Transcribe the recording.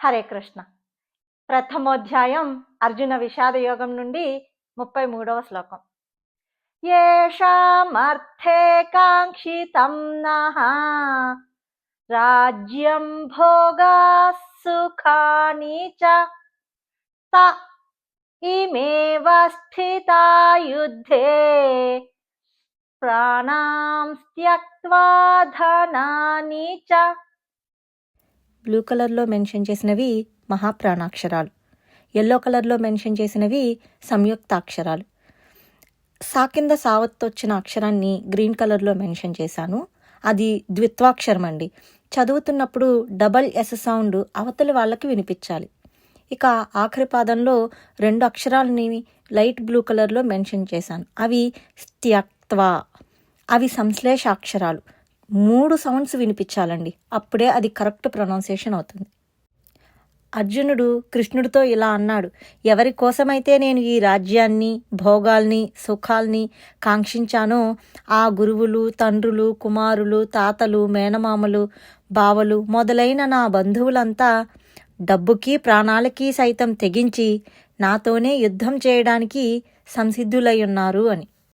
హరే కృష్ణ. ప్రథమోధ్యాయం అర్జున విషాద యోగం నుండి ముప్పై మూడవ శ్లోకం ఏషామర్థే కాంక్షితం నహ. రాజ్యం భోగా సుఖాని చ. త ఇమేవ స్థితా యుద్ధే ప్రాణాం త్యక్త్వా ధనాని చ. బ్లూ కలర్లో మెన్షన్ చేసినవి మహాప్రాణాక్షరాలు. ఎల్లో కలర్లో మెన్షన్ చేసినవి సంయుక్తాక్షరాలు. సా కింద సావత్తు వచ్చిన అక్షరాన్ని గ్రీన్ కలర్లో మెన్షన్ చేశాను. అది ద్విత్వాక్షరం అండి. చదువుతున్నప్పుడు డబల్ ఎస్ సౌండ్ అవతలి వాళ్ళకి వినిపించాలి. ఇక ఆఖరి పాదంలో రెండు అక్షరాలని లైట్ బ్లూ కలర్లో మెన్షన్ చేశాను. అవి త్యక్త్వా. అవి సంశ్లేష అక్షరాలు మూడు సౌండ్స్ వినిపించాలండి. అప్పుడే అది కరెక్ట్ ప్రొనౌన్సియేషన్ అవుతుంది. అర్జునుడు కృష్ణుడితో ఇలా అన్నాడు ఎవరి కోసమైతే నేను ఈ రాజ్యాన్ని భోగాల్ని సుఖాల్ని కాంక్షించానో ఆ గురువులు తండ్రులు కుమారులు తాతలు మేనమామలు బావలు మొదలైన నా బంధువులంతా డబ్బుకి ప్రాణాలకి సైతం తెగించి నాతోనే యుద్ధం చేయడానికి సంసిద్ధులై ఉన్నారు అని.